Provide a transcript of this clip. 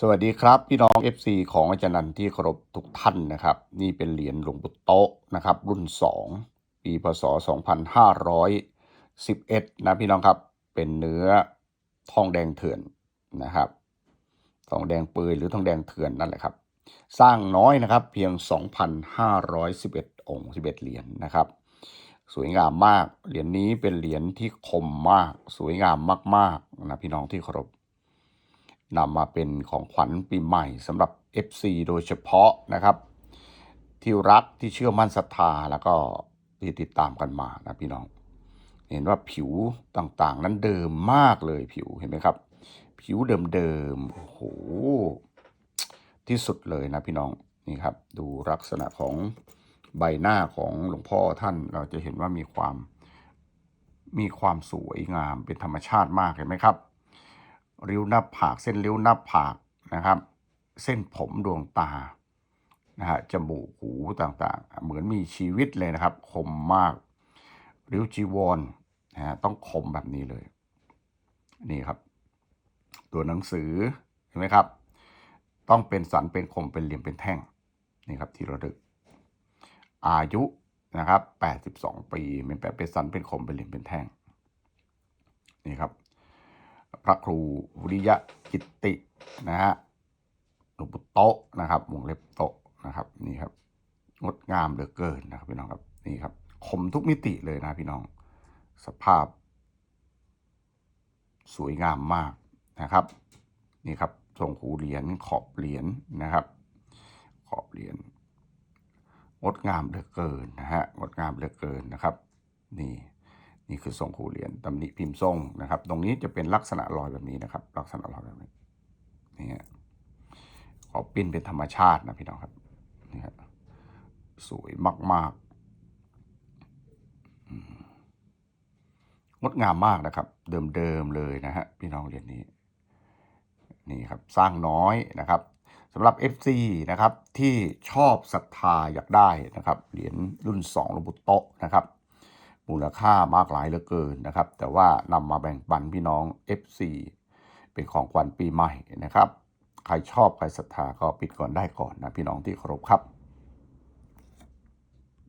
สวัสดีครับ พี่น้อง FC ของอาจารย์นันที่เคารพทุกท่านนะครับ นี่เป็นเหรียญหลวงปู่โตะนะครับ รุ่น 2 ปีพศ 2511 นะพี่น้องครับเป็นเนื้อทองแดงเถื่อนนะครับทองแดงเปือยหรือทองแดงเถื่อนนั่นแหละครับ สร้างน้อยนะครับเพียง 2,511 องค์ 11 เหรียญนะครับ สวยงามมากเหรียญนี้เป็นเหรียญที่คมมาก สวยงามมากๆนะพี่น้องที่เคารพ นำมาเป็นของขวัญปีใหม่สำหรับ FC โดยเฉพาะนะครับ ที่รักที่เชื่อมั่นศรัทธาแล้วก็ที่ติดตามกันมานะพี่น้อง เห็นว่าผิวต่างๆ นั้นเดิมมากเลยผิวเห็นไหมครับ ผิวเดิมๆโอ้โหที่สุดเลยนะพี่น้องนี่ครับ ดูลักษณะของใบหน้าของหลวงพ่อท่านเราจะเห็นว่ามีความมีความสวยงามเป็นธรรมชาติมากเห็นไหมครับ ริ้วหน้าผาก เส้นริ้วหน้าผากนะครับ เส้นผมดวงตานะฮะจมูกหูต่างๆ เหมือนมีชีวิตเลยนะครับ คมมาก ริ้วจีวรนะฮะต้องคมแบบนี้เลย นี่ครับ ตัวหนังสือเห็นไหมครับ ต้องเป็นสันเป็นคมเป็นเหลี่ยมเป็นแท่งนี่ครับ ที่ระลึก อายุนะครับ 82 ปีเป็นแบบเป็นสันเป็นคมเป็นเหลี่ยมเป็นแท่งนี่ครับ พระครูวิริยะกิตตินะฮะหลวงปู่โตนะครับวงเล็บโตนะครับนี่ครับงดงามเหลือเกินนะครับพี่น้องครับนี่ครับคมทุกมิติเลยนะพี่น้อง สภาพ สวยงามมากนะครับ นี่ครับทรงหูเหรียญขอบเหรียญนะครับ ขอบเหรียญงดงามเหลือเกินนะฮะงดงามเหลือเกินนะครับ นี่ นี่คือทรงหูเหรียญตำหนิพิมพ์ทรงนะครับ ตรงนี้จะเป็นลักษณะรอยแบบนี้นะครับ ลักษณะรอยแบบนี้นี่ฮะขอปิ้นเป็นธรรมชาตินะพี่น้องครับนี่ฮะสวยมากๆงดงามมากนะครับ เดิมๆเลยนะฮะพี่น้องเหรียญนี้นี่ครับสร้างน้อยนะครับสำหรับ FC นะครับที่ชอบศรัทธาอยากได้นะครับเหรียญรุ่น2หลวงปู่โตะนะครับ มูลค่ามากหลายเหลือเกินนะครับ แต่ว่านำมาแบ่งปันพี่น้อง FC เป็นของขวัญปีใหม่นะครับ ใครชอบใครศรัทธาก็ปิดก่อนได้ก่อนนะพี่น้องที่เคารพครับ